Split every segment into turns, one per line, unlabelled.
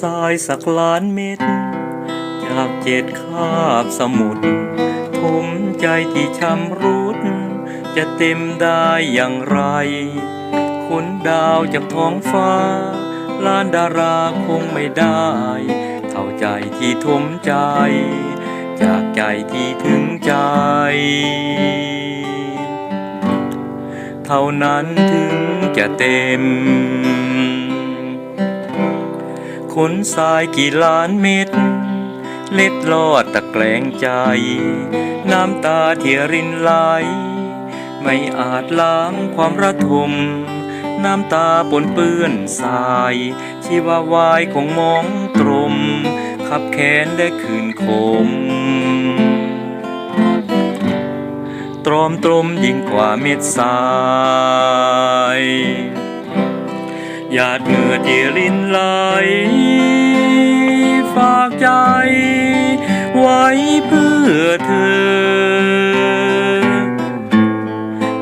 ทรายสักล้านเม็ด จากเจ็ดคาบสมุทรทมใจที่ชำรุด จะเต็มได้อย่างไร ขนดาวจากท้องฟ้า ล้านดาราคงไม่ได้ เท่าใจที่ทมใจ จากใจที่ถึงใจ เท่านั้นถึงจะเต็ม ขนทรายกี่ล้านเม็ด เล็ดลอดตะแกรงใจ น้ำตาที่รินไหล ไม่อาจล้างความระทม น้ำตาปนเปื้อนสาย ชีวาวายคงมองตรม ขับแขนได้คืนคม ตรอมตรมยิ่งกว่าเม็ดทราย หยาดเหงื่อที่รินไหล ฝากใจ ไว้เพื่อเธอ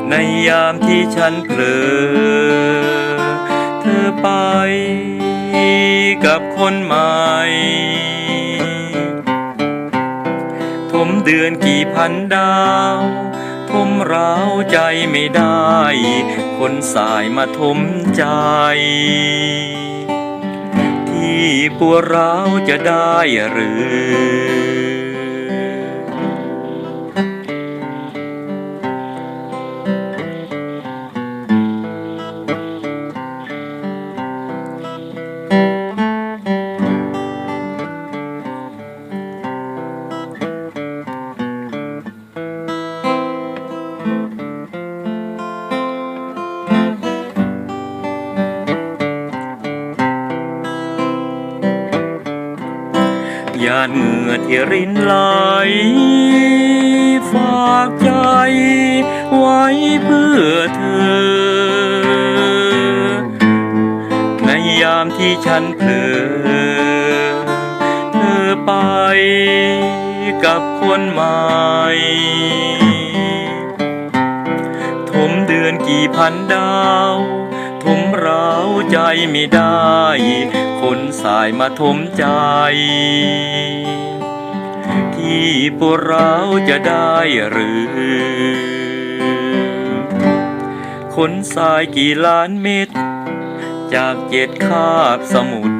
ในยามที่ฉันเผลอ เธอไปกับคนใหม่ทมเดือนกี่พันดาว ใจไม่ได้ คนสายมาทมใจ ที่ปวดร้าวจะได้หรือ ยาดเหงื่อที่รินไหล ฝากใจไว้เพื่อเธอ ในยามที่ฉันเผลอเธอไปกับคนใหม่ทมเดือนกี่พันดาว ทมเราใจไม่ได้ คนสายมาทมใจ ที่ปวดร้าจะได้หรือ คนสายกี่ล้านเม็ดจากเจ็ดคาบสมุทร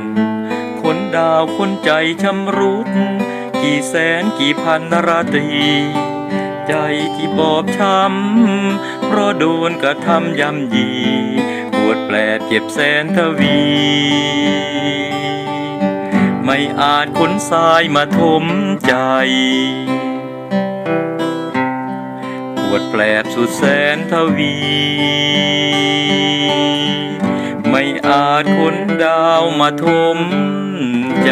คนดาวคนใจชำรุด กี่แสนกี่พันราตรี ใจที่บอบช้ำเพราะโดนกระทำย่ำยี ดแปลเจ็บแสนทวี ไม่อาจขนทรายมาทมใจปวดแปลบสุดแสนทวี ไม่อาจขนดาวมาทมใจ